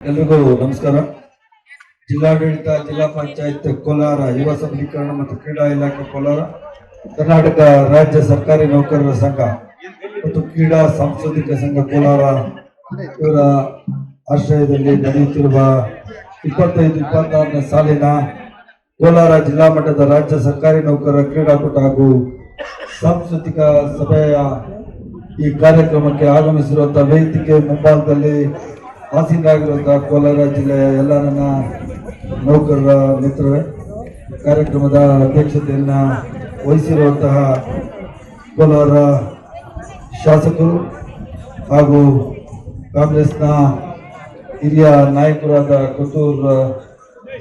ಎಲ್ರಿಗೂ ನಮಸ್ಕಾರ. ಜಿಲ್ಲಾಡಳಿತ, ಜಿಲ್ಲಾ ಪಂಚಾಯತ್, ಕೋಲಾರ ಯುವ ಸಬಲೀಕರಣ ಮತ್ತು ಕ್ರೀಡಾ ಇಲಾಖೆ ಕೋಲಾರ, ಕರ್ನಾಟಕ ರಾಜ್ಯ ಸರ್ಕಾರಿ ನೌಕರರ ಸಂಘ ಮತ್ತು ಕ್ರೀಡಾ ಸಾಂಸ್ಕೃತಿಕ ಸಂಘ ಕೋಲಾರ ಇವರ ಆಶ್ರಯದಲ್ಲಿ ನಡೆಯುತ್ತಿರುವ ಇಪ್ಪತ್ತೈದು, ಇಪ್ಪತ್ತಾರನೇ ಸಾಲಿನ ಕೋಲಾರ ಜಿಲ್ಲಾ ಮಟ್ಟದ ರಾಜ್ಯ ಸರ್ಕಾರಿ ನೌಕರರ ಕ್ರೀಡಾಕೂಟ ಹಾಗೂ ಸಾಂಸ್ಕೃತಿಕ ಸಭೆಯ ಈ ಕಾರ್ಯಕ್ರಮಕ್ಕೆ ಆಗಮಿಸಿರುವಂತಹ ವೇದಿಕೆ ಮುಂಭಾಗದಲ್ಲಿ ಆಸೀನರಾಗಿರುವಂತಹ ಕೋಲಾರ ಜಿಲ್ಲೆಯ ಎಲ್ಲ ನನ್ನ ನೌಕರರ ಮಿತ್ರರೇ, ಕಾರ್ಯಕ್ರಮದ ಅಧ್ಯಕ್ಷತೆಯನ್ನ ವಹಿಸಿರುವಂತಹ ಕೋಲಾರ ಶಾಸಕರು ಹಾಗೂ ಕಾಂಗ್ರೆಸ್ನ ಹಿರಿಯ ನಾಯಕರಾದ ಕೊತ್ತೂರ್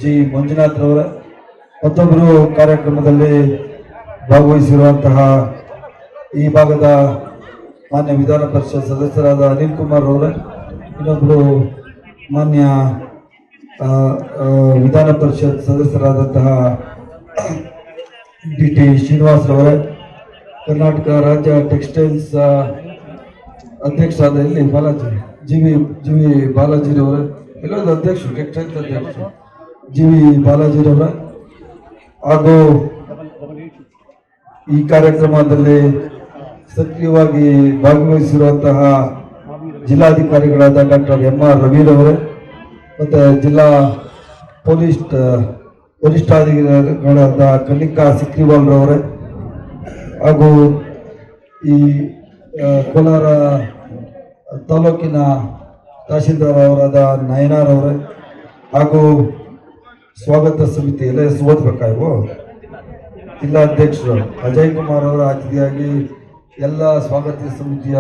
ಜಿ. ಮಂಜುನಾಥ್ ರವರೇ, ಮತ್ತೊಬ್ಬರು ಕಾರ್ಯಕ್ರಮದಲ್ಲಿ ಭಾಗವಹಿಸಿರುವಂತಹ ಈ ಭಾಗದ ಮಾನ್ಯ ವಿಧಾನ ಪರಿಷತ್ ಸದಸ್ಯರಾದ ಅನಿಲ್ ಕುಮಾರ್ ಅವರೇ ಇನ್ನೊಬ್ಬರು ಮಾನ್ಯ ವಿಧಾನ ಪರಿಷತ್ ಸದಸ್ಯರಾದಂತಹ ಡಿ ಟಿ ಶ್ರೀನಿವಾಸರವರೇ ಕರ್ನಾಟಕ ರಾಜ್ಯ ಟೆಕ್ಸ್ಟೈಲ್ಸ್ ಅಧ್ಯಕ್ಷರಾದ ಇಲ್ಲಿ Balaji G V G V ಬಾಲಾಜಿರವರೇ ಎಲ್ಲೊಂದು ಅಧ್ಯಕ್ಷರು, ಟೆಕ್ಸ್ಟೈಲ್ಸ್ ಅಧ್ಯಕ್ಷರು ಜಿ ವಿ ಬಾಲಾಜಿರವರೇ. ಹಾಗೂ ಈ ಕಾರ್ಯಕ್ರಮದಲ್ಲಿ ಸಕ್ರಿಯವಾಗಿ ಭಾಗವಹಿಸಿರುವಂತಹ ಜಿಲ್ಲಾಧಿಕಾರಿಗಳಾದ ಡಾಕ್ಟರ್ ಎಂ ಆರ್ ರವಿರವರು ಮತ್ತೆ ಜಿಲ್ಲಾ ಪೊಲೀಸ್ ವರಿಷ್ಠಾಧಿಕಾರಿಗಳಾದ ಕನ್ನಿಕಾ ಸಿಕ್ರಿವಾಲ್ರವರೇ ಹಾಗೂ ಈ ಕೋಲಾರ ತಾಲೂಕಿನ ತಹಶೀಲ್ದಾರ್ ಅವರಾದ ನಯನಾರ್ ಅವರೇ, ಹಾಗೂ ಸ್ವಾಗತ ಸಮಿತಿ ಎಲ್ಲ ಓದ್ಬೇಕಾ ಇವು? ಜಿಲ್ಲಾಧ್ಯಕ್ಷರು ಅಜಯ್ ಕುಮಾರ್ ಅವರ ಅತಿಥಿಯಾಗಿ ಎಲ್ಲ ಸ್ವಾಗತ ಸಮಿತಿಯ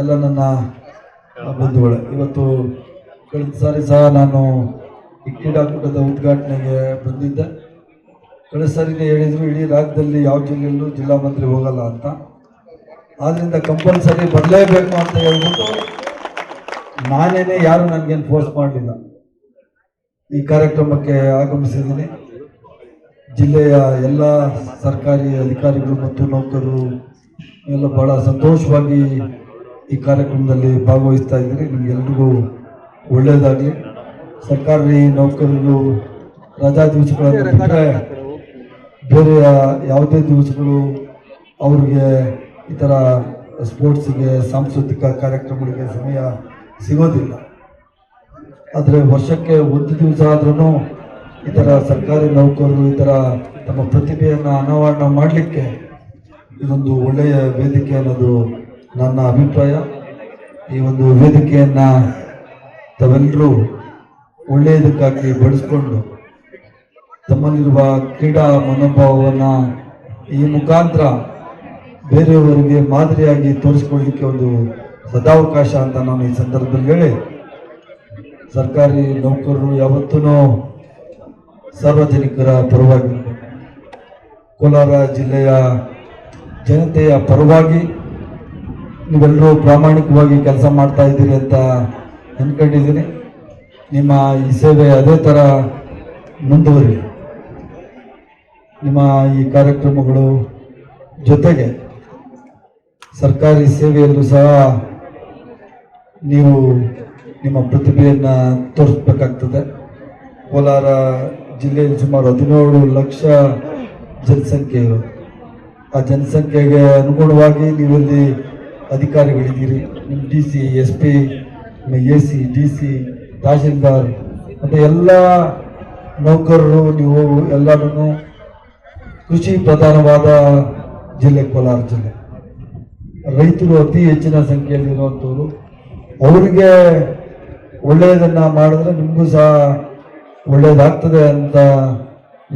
ಎಲ್ಲ ನನ್ನ ಬಂಧುಗಳು, ಇವತ್ತು ಕಳೆದ ಸಾರಿ ಸಹ ನಾನು ಈ ಕ್ರೀಡಾಕೂಟದ ಉದ್ಘಾಟನೆಗೆ ಬಂದಿದ್ದೆ. ಕಳೆದ ಸಾರಿನೇ ಹೇಳಿದ್ರು, ಇಡೀ ರಾಜ್ಯದಲ್ಲಿ ಯಾವ ಜಿಲ್ಲೆಯಲ್ಲೂ ಜಿಲ್ಲಾ ಮಂತ್ರಿ ಹೋಗಲ್ಲ ಅಂತ. ಆದ್ದರಿಂದ ಕಂಪಲ್ಸರಿ ಬರಲೇಬೇಕು ಅಂತ ಹೇಳ್ಬಿಟ್ಟು ನಾನೇನೆ ಯಾರು ನನಗೇನು ಫೋರ್ಸ್ ಮಾಡಲಿಲ್ಲ. ಈ ಕಾರ್ಯಕ್ರಮಕ್ಕೆ ಆಗಮಿಸಿದ್ದೀನಿ. ಜಿಲ್ಲೆಯ ಎಲ್ಲ ಸರ್ಕಾರಿ ಅಧಿಕಾರಿಗಳು ಮತ್ತು ನೌಕರರು ಎಲ್ಲ ಬಹಳ ಸಂತೋಷವಾಗಿ ಈ ಕಾರ್ಯಕ್ರಮದಲ್ಲಿ ಭಾಗವಹಿಸ್ತಾ ಇದ್ದೀರಿ. ನಿಮಗೆಲ್ರಿಗೂ ಒಳ್ಳೆಯದಾಗಲಿ. ಸರ್ಕಾರಿ ನೌಕರರು ರಜಾ ದಿವಸಗಳನ್ನು ಬಿಟ್ಟರೆ ಬೇರೆ ಯಾವುದೇ ದಿವಸಗಳು ಅವ್ರಿಗೆ ಈ ಥರ ಸ್ಪೋರ್ಟ್ಸಿಗೆ, ಸಾಂಸ್ಕೃತಿಕ ಕಾರ್ಯಕ್ರಮಗಳಿಗೆ ಸಮಯ ಸಿಗೋದಿಲ್ಲ. ಆದರೆ ವರ್ಷಕ್ಕೆ ಒಂದು ದಿವಸ ಆದ್ರೂ ಈ ಥರ ಸರ್ಕಾರಿ ನೌಕರರು ಈ ಥರ ತಮ್ಮ ಪ್ರತಿಭೆಯನ್ನು ಅನಾವರಣ ಮಾಡಲಿಕ್ಕೆ ಇದೊಂದು ಒಳ್ಳೆಯ ವೇದಿಕೆ ಅನ್ನೋದು ನನ್ನ ಅಭಿಪ್ರಾಯ, ಈ ಒಂದು ವೇದಿಕೆಯನ್ನು ತಾವೆಲ್ಲರೂ ಒಳ್ಳೆಯದಕ್ಕಾಗಿ ಬಳಸ್ಕೊಂಡು ತಮ್ಮಲ್ಲಿರುವ ಕ್ರೀಡಾ ಮನೋಭಾವವನ್ನು ಈ ಮುಖಾಂತರ ಬೇರೆಯವರಿಗೆ ಮಾದರಿಯಾಗಿ ತೋರಿಸ್ಕೊಳ್ಳಿಕ್ಕೆ ಒಂದು ಸದಾವಕಾಶ ಅಂತ ನಾನು ಈ ಸಂದರ್ಭದಲ್ಲಿ ಹೇಳಿ, ಸರ್ಕಾರಿ ನೌಕರರು ಯಾವತ್ತೂ ಸಾರ್ವಜನಿಕರ ಪರವಾಗಿ ಕೋಲಾರ ಜಿಲ್ಲೆಯ ಜನತೆಯ ಪರವಾಗಿ ನೀವೆಲ್ಲರೂ ಪ್ರಾಮಾಣಿಕವಾಗಿ ಕೆಲಸ ಮಾಡ್ತಾ ಇದ್ದೀರಿ ಅಂತ ಅಂದ್ಕೊಂಡಿದ್ದೀನಿ ನಿಮ್ಮ ಈ ಸೇವೆ ಅದೇ ಥರ ಮುಂದುವರಿ ನಿಮ್ಮ ಈ ಕಾರ್ಯಕ್ರಮಗಳು ಜೊತೆಗೆ ಸರ್ಕಾರಿ ಸೇವೆಯಲ್ಲೂ ಸಹ ನೀವು ನಿಮ್ಮ ಪ್ರತಿಭೆಯನ್ನು ತೋರಿಸ್ಬೇಕಾಗ್ತದೆ. ಕೋಲಾರ ಜಿಲ್ಲೆಯಲ್ಲಿ ಸುಮಾರು ಹದಿನೇಳು ಲಕ್ಷ ಜನಸಂಖ್ಯೆ ಆ ಜನಸಂಖ್ಯೆಗೆ ಅನುಗುಣವಾಗಿ ನೀವಲ್ಲಿ ಅಧಿಕಾರಿಗಳಿದ್ದೀರಿ ನಿಮ್ಮ D C, S P A C, D C, tahsildar, ಮತ್ತು ಎಲ್ಲ ನೌಕರರು, ನೀವು ಎಲ್ಲರೂ ಕೃಷಿ ಪ್ರಧಾನವಾದ ಜಿಲ್ಲೆ, ಕೋಲಾರ ಜಿಲ್ಲೆ. ರೈತರು ಅತಿ ಹೆಚ್ಚಿನ ಸಂಖ್ಯೆಯಲ್ಲಿ ಇರುವಂಥವ್ರು. ಅವರಿಗೆ ಒಳ್ಳೆಯದನ್ನು ಮಾಡಿದ್ರೆ ನಿಮಗೂ ಸಹ ಒಳ್ಳೆಯದಾಗ್ತದೆ ಅಂತ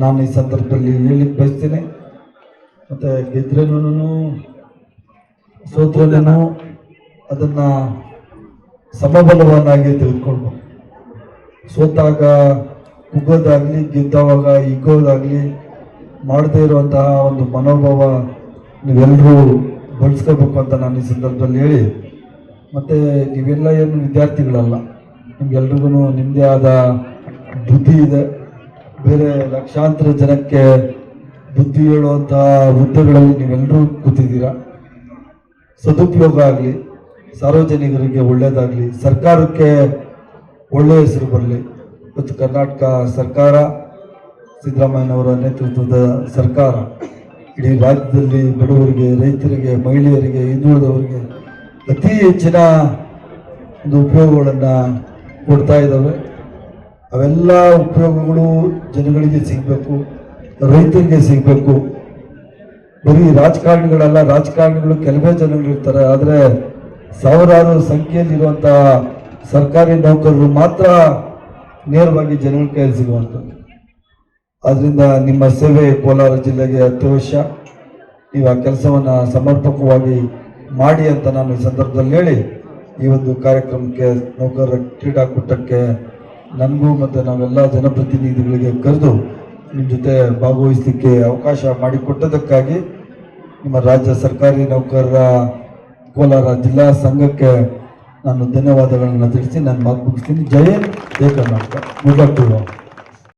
ನಾನು ಈ ಸಂದರ್ಭದಲ್ಲಿ ಹೇಳಿಕ್ಕೆ ಬಯಸ್ತೇನೆ. ಮತ್ತು ಗೆದ್ರೇನೂ ನಾವು ಅದನ್ನು ಸಮಬಲವನ್ನಾಗಿ ತಿಳ್ಕೊಂಡು ಸೋತಾಗ ಕುಗ್ಗೋದಾಗಲಿ ಗೆದ್ದವಾಗ ಹಿಗ್ಗೋದಾಗಲಿ ಮಾಡದೇ ಇರುವಂತಹ ಒಂದು ಮನೋಭಾವ ನೀವೆಲ್ಲರೂ ಬಳಸ್ಕೋಬೇಕು ಅಂತ ನಾನು ಈ ಸಂದರ್ಭದಲ್ಲಿ ಹೇಳಿ. ಮತ್ತು ನೀವೆಲ್ಲ ಏನು ವಿದ್ಯಾರ್ಥಿಗಳಲ್ಲ ನಿಮ್ಗೆಲ್ರಿಗೂ ನಿಮ್ಮದೇ ಆದ ಬುದ್ಧಿ ಇದೆ. ಬೇರೆ ಲಕ್ಷಾಂತರ ಜನಕ್ಕೆ ಬುದ್ಧಿ ಹೇಳುವಂತಹ ಹುದ್ದೆಗಳಲ್ಲಿ ನೀವೆಲ್ಲರೂ ಕೂತಿದ್ದೀರಾ? ಸದುಪಯೋಗ ಆಗಲಿ, ಸಾರ್ವಜನಿಕರಿಗೆ ಒಳ್ಳೆಯದಾಗಲಿ ಸರ್ಕಾರಕ್ಕೆ ಒಳ್ಳೆಯ ಹೆಸರು ಬರಲಿ. ಇವತ್ತು ಕರ್ನಾಟಕ ಸರ್ಕಾರ, ಸಿದ್ದರಾಮಯ್ಯನವರ ನೇತೃತ್ವದ ಸರ್ಕಾರ, ಇಡೀ ರಾಜ್ಯದಲ್ಲಿ ಬಡವರಿಗೆ, ರೈತರಿಗೆ, ಮಹಿಳೆಯರಿಗೆ, ಹಿಂದುಳಿದವರಿಗೆ ಅತಿ ಹೆಚ್ಚಿನ ಒಂದು ಉಪಯೋಗಗಳನ್ನು ಕೊಡ್ತಾ ಇದ್ದಾವೆ. ಅವೆಲ್ಲ ಉಪಯೋಗಗಳು ಜನಗಳಿಗೆ ಸಿಗಬೇಕು, ರೈತರಿಗೆ ಸಿಗಬೇಕು. ಬರೀ ರಾಜಕಾರಣಿಗಳಲ್ಲ, ರಾಜಕಾರಣಿಗಳು ಕೆಲವೇ ಜನಗಳಿರ್ತಾರೆ ಆದರೆ ಸಾವಿರಾರು ಸಂಖ್ಯೆಯಲ್ಲಿರುವಂಥ ಸರ್ಕಾರಿ ನೌಕರರು ಮಾತ್ರ ನೇರವಾಗಿ ಜನಗಳ ಕೈಯಲ್ಲಿ ಸಿಗುವಂಥದ್ದು. ಆದ್ದರಿಂದ ನಿಮ್ಮ ಸೇವೆ ಕೋಲಾರ ಜಿಲ್ಲೆಗೆ ಅತ್ಯವಶ್ಯ. ನೀವು ಆ ಕೆಲಸವನ್ನು ಸಮರ್ಪಕವಾಗಿ ಮಾಡಿ ಅಂತ ನಾನು ಈ ಸಂದರ್ಭದಲ್ಲಿ ಹೇಳಿ, ಈ ಒಂದು ಕಾರ್ಯಕ್ರಮಕ್ಕೆ ನೌಕರರ ಕ್ರೀಡಾಕೂಟಕ್ಕೆ ನನಗೂ ಮತ್ತು ನಾವೆಲ್ಲ ಜನಪ್ರತಿನಿಧಿಗಳಿಗೆ ಕರೆದು ನಿಮ್ಮ ಜೊತೆ ಭಾಗವಹಿಸಲಿಕ್ಕೆ ಅವಕಾಶ ಮಾಡಿಕೊಟ್ಟದಕ್ಕಾಗಿ ನಿಮ್ಮ ರಾಜ್ಯ ಸರ್ಕಾರಿ ನೌಕರರ ಕೋಲಾರ ಜಿಲ್ಲಾ ಸಂಘಕ್ಕೆ ನಾನು ಧನ್ಯವಾದಗಳನ್ನು ತಿಳಿಸಿ ನಾನು ಮಾತು ಮುಗಿಸ್ತೀನಿ. ಜಯ ಜಯ ಕರ್ನಾಟಕ. ಗುಡ್.